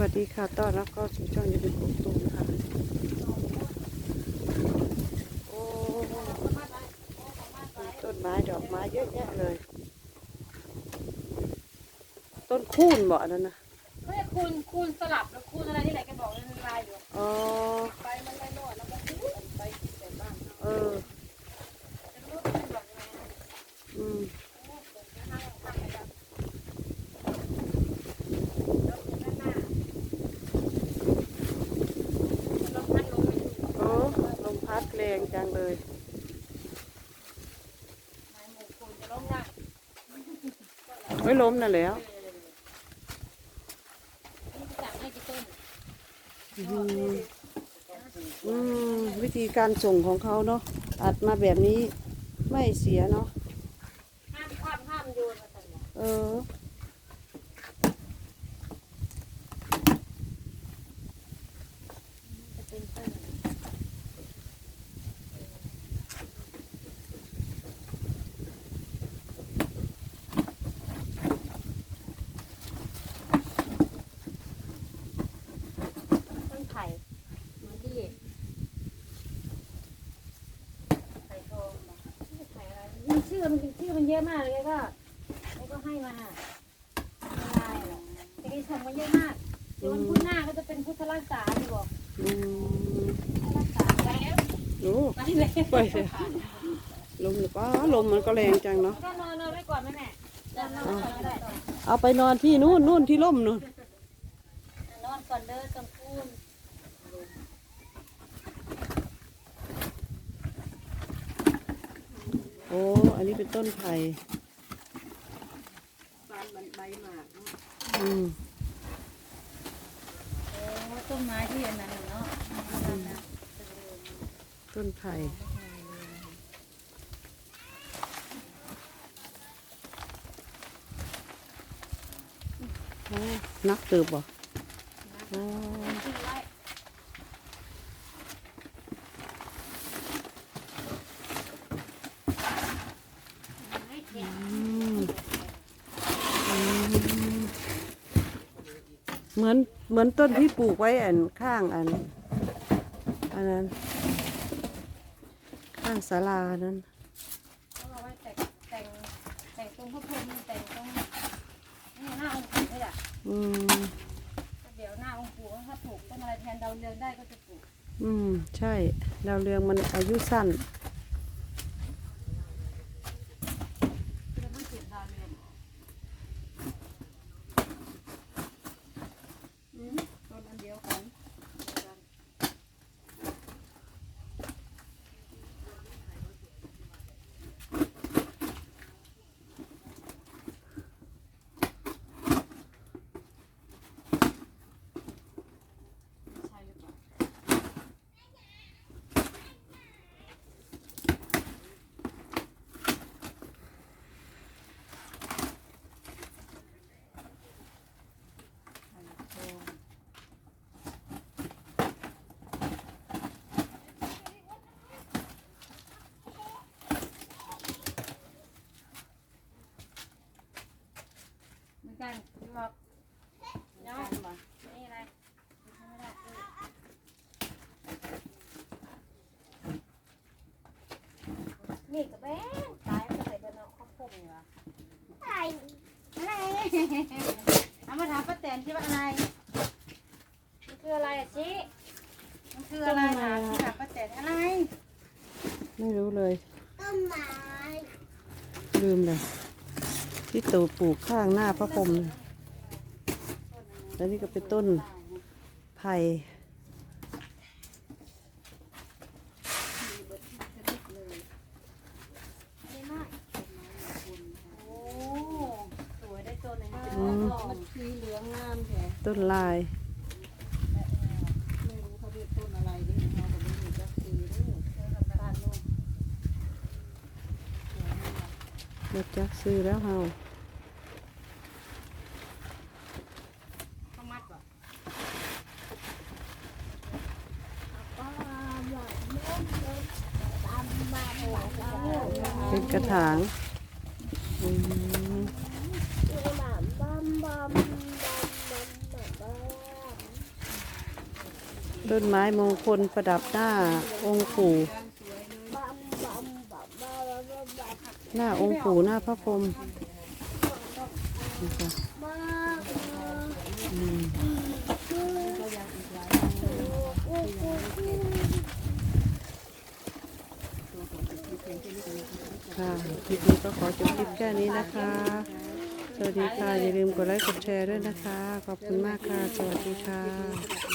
วัสดีค่ะ ต้อนรับเข้าสู่ช่องยูทูบกุ๊กตูมค่ะ โอ้มีต้นไม้ดอกไม้เยอะแยะเลย ต้นคูนบ่อันนั้นนะไม่คูณคูณสลับแล้วคูณอะไรนี่แหละแกบอกมันลายอยู่อ๋อ ไปมันลายโน่นแล้วมันคูณไปแต่บ้าน เออ จะรู้ว่าเป็นแบบยังไงนะ อืม โอ้โหข้างข้างไปแบบแล้วด้านหน้าแล้วพัดลมไปอยู่ โอ้ลมพัดแร งจังเลยไม้หมูคูณจะล้มได้ไม่ล้มน่ะแล้วนี่จะให้กี่ต้นอืมอืมวิธีการส่งของเขาเนาะอัดมาแบบนี้ไม่เสียเนาะห้ามข้ามห้ามโยนมาแต่เนี่ยเออ จะเป็นต้นต้นไผ่เหมือนที่ไผ่ทองเหรอไผ่อะไร มันชื่อมันชื่อมันเยอะมากเลยก็แล้วก็ให้มาละลายเหรอแต่ที่ส่งมาเยอะมากเดี๋ยววันพุธหน้าก็จะเป็นพุทธรักษาที่บอกอืมพุทธรักษาแล้วโอ้ไปเลยไปเลยลมหรือเปล่าลมมันก็แรงจังเนาะ ก็นอนนอนไว้ก่อนแม่แม่นอนนอนก่อนก็ได้เอาไปนอนที่นู่นนู่นที่ร่มนู่นนอนก่อนเด้อตรงคูน โอ้ อันนี้เป็นต้นไผ่บานใบหมากอืมโอ้ต้นไม้ที่อันนั้นเนาะต้นไผ่โอ้นักเติบบ่โอ้ขึ้นไว้อืมอืม เหมือนเหมือนต้นที่ปลูกไว้อันข้างอันอันนั้น ข้างศาลานั้นเอาไว้แต่งแต่งแต่งตรงพระพรหมแต่งตรงนี่หน้าองค์ปู่นี่แหละอืมเดี๋ยวหน้าองค์ปู่ถ้าปลูกต้นอะไรแทนดาวเรืองได้ก็จะปลูก อืม ใช่ ดาวเรืองมันอายุสั้น จะไม่ปลูกดาวเรืองอืมต้นอันเดียวกัน ใช่หรือเปล่า เหมือนกันพี่ บอกเนาะนี่อะไรไม่ได้นี่กับแม่ตายไปใส่เบอร์นอกข้าวโพดอยู่วะอะไรอะไรเอามาถามป้าแตนที่ว่าอะไร มันคืออะไรอะชิมันคืออะไรถามที่ถามป้าแตนอะไร ไม่รู้เลย ต้นไม้ลืมเลยที่ตูปลูกข้างหน้าพระพรหมเลย แล้วนี่ก็เป็นต้นไผ่โอ้สวยได้ต้นหนึงอืมมันสีเหลืองงามแท้ต้นลายไม่รู้เขาเรียกต้นอะไรดิเราก็ไม่รู้จักสีนี่บ้านโน่นมาจักซื้อแล้วเฮาเขา เป็นกระถางอืมต้นไม้มงคลประดับหน้าองค์ปู่ หน้าองค์ปู่หน้าพระพรหมนะคะอืม ค่ะคลิปนี้ก็ขอจบคลิปแค่นี้นะคะ สวัสดีค่ะ อย่าลืมกดไลค์กดแชร์ด้วยนะคะ ขอบคุณมากค่ะ สวัสดีค่ะ